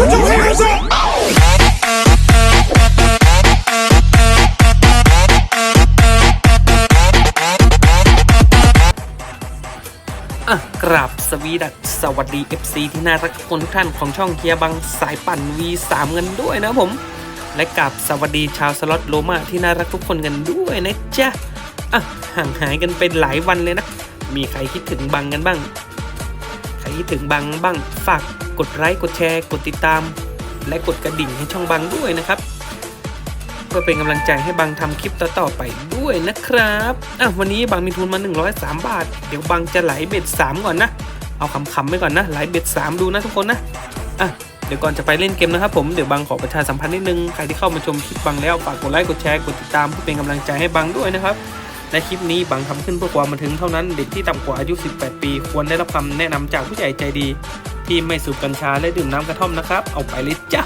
Put your hands up! อะกราบสวีดัสสวัสดี FC ที่น่ารักทุกคนทุกท่านของช่องเคียบังสายปั่น V3 เงินด้วยนะผม และกับสวัสดีชาวสล็อตโลมาที่น่ารักทุกคนกันด้วยนะจ๊ะอะห่างหายกันเป็นหลายวันเลยนะ มีใครคิดถึงบังกันบ้าง ใครคิดถึงบังบ้างฝาก กดไลค์กดแชร์ กดติดตาม และกดกระดิ่งให้ช่องบังด้วยนะครับ เพื่อเป็นกำลังใจให้บังทำคลิปต่อๆไปด้วยนะครับอะวันนี้บังมีทุนมา 103 บาท เดี๋ยวบังจะไหลเบ็ด 3 ก่อนนะ เอาคำๆไว้ก่อนนะไหลเบ็ด 3 ดูนะทุกคนนะอะเดี๋ยวก่อนจะไปเล่นเกมนะครับผม เดี๋ยวบังขอประชาสัมพันธ์นิดนึง ใครที่เข้ามาชมคลิปบังแล้วฝากกดไลค์ กดแชร์ กดติดตามเพื่อเป็นกำลังใจให้บังด้วยนะครับและคลิปนี้บังทำขึ้นเพื่อความบันเทิงเท่านั้น เด็กที่ต่ำกว่าอายุ 18 ปี ควรได้รับคำแนะนำจากผู้ใหญ่ใจดี ที่ไม่สูบกัญชาและดื่มน้ำกระท่อมนะครับ เอาไปเลยจ้ะ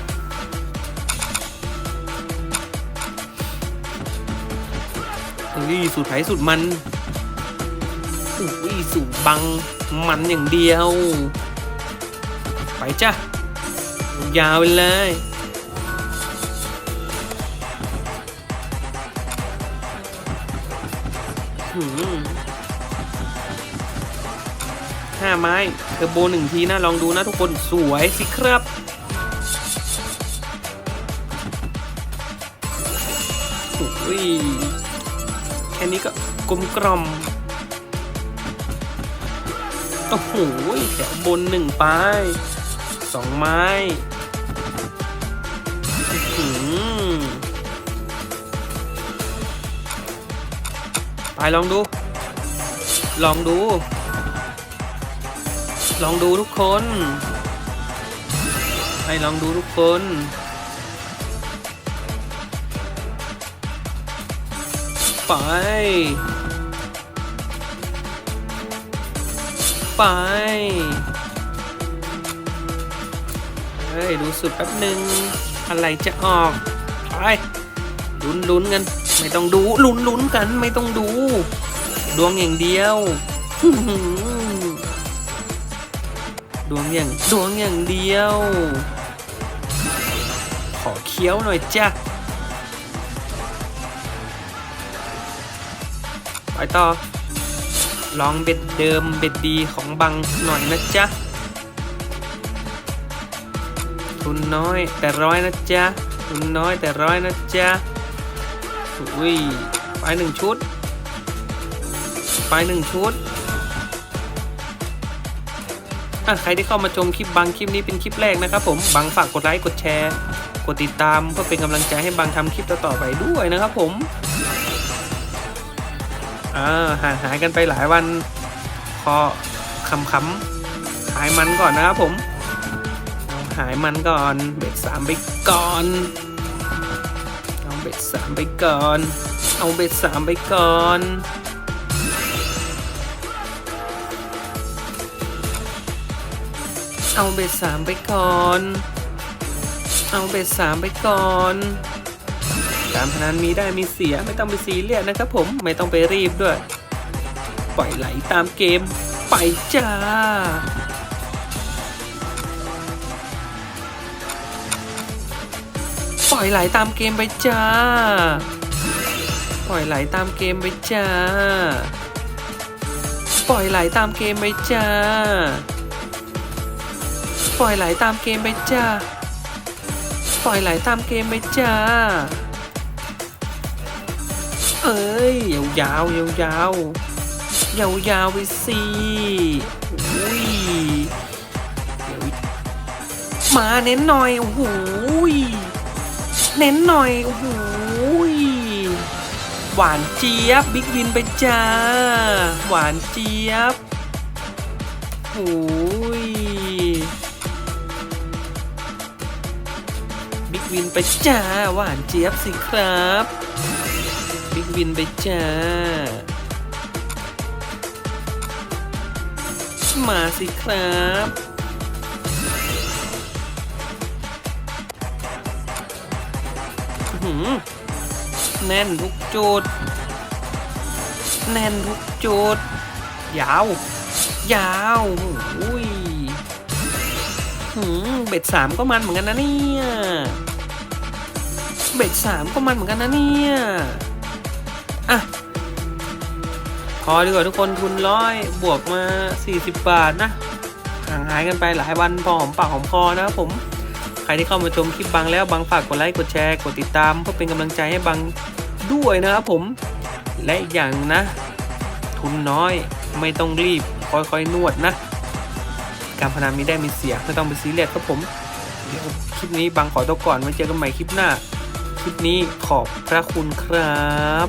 อุ้ยสูตรไผ่สูตรมันอุ้ยสูตรบังมันอย่างเดียว ไปจ้ะ ยาวไปเลยหืม ห้าไม้เทอร์โบหนึ่งทีนะลองดูนะทุกคนสวยสิครับอุ้ยแค่นี้ก็กลมกล่อมโอ้โหแถวบนหนึ่งไปสองไม้ไปลองดู ลองดู ลองดูทุกคน ให้ลองดูทุกคนไป ไป เฮ้ย ดูสุดแป๊บหนึ่ง อะไรจะออก ไป ลุ้นลุ้นๆกัน ไม่ต้องดู ลุ้นลุ้นๆกัน ไม่ต้องดู ดวงอย่างเดียว ดวงอย่างดวงอย่างเดียว ขอเคี้ยวหน่อยจ้ะไปต่อ ลองเบ็ดเดิมเบ็ดดีของบังหน่อยนะจ๊ะ ทุนน้อยแต่ร้อยนะจ๊ะ ทุนน้อยแต่ร้อยนะจ๊ะ อุ้ย ไปหนึ่งชุด ไปหนึ่งชุด อะใครที่เข้ามาชมคลิปบังคลิปนี้เป็นคลิปแรกนะครับผมบังฝากกดไลค์กดแชร์ กดติดตามเพื่อเป็นกำลังใจให้บังทำคลิปต่อๆไปด้วยนะครับผมอ่าห่างหายกันไปหลายวันพอคำคำๆหายมันก่อนนะครับผมเอาหายมันก่อนเบ็ดสามไปก่อนเอาเบ็ดสามไปก่อน เอาเบ็ดสามไปก่อน เอาเบ็ดสามไปก่อน เอาเบ็ดสามไปก่อนการพนันมีได้มีเสียไม่ต้องไปซีเรียสนะครับผมไม่ต้องไปรีบด้วย ปล่อยไหลตามเกม ไปจ้า ปล่อยไหลตามเกมไปจ้า ปล่อยไหลตามเกมไปจ้า ปล่อยไหลตามเกมไปจ้า ปล่อยไหลตามเกมไปจ้าปล่อยไหลตามเกมไปจ้า เอ้ยยาวยาวยาวยาวยาวยาวไปสิอุ้ยเดี๋ยวมาเน้นหน่อยโอ้โหเน้นหน่อยโอ้โหหวานเจี๊ยบบิ๊กวินไปจ้า หวานเจี๊ยบโอ้ย บิ๊กวินไปจ้าหวานเจี๊ยบสิครับบิ๊กวินไปจ้า มาสิครับแน่นทุกจุด แน่นทุกจุด ยาว ยาวอุ้ย เบ็ดสามก็มันเหมือนกันนะเนี่ยเบ็ดสามก็มันเหมือนกันนะเนี่ยอะพอดีกว่าทุกคนทุนร้อยบวกมา 40 บาทนะห่างหายกันไปหลายวันพอหอมปากหอมคอนะครับผมใครที่เข้ามาชมคลิปบังแล้วบังฝากกดไลค์กดแชร์กดติดตาม เพื่อเป็นกำลังใจให้บังด้วยนะครับผมและอีกอย่างนะ ทุนน้อยไม่ต้องรีบค่อยๆนวดนะ การพนันมีได้มีเสียไม่ต้องไปซีเรียสครับผมเดี๋ยวคลิปนี้บังขอตัวก่อนไว้เจอกันใหม่คลิปหน้า คลิปนี้ขอบพระคุณครับ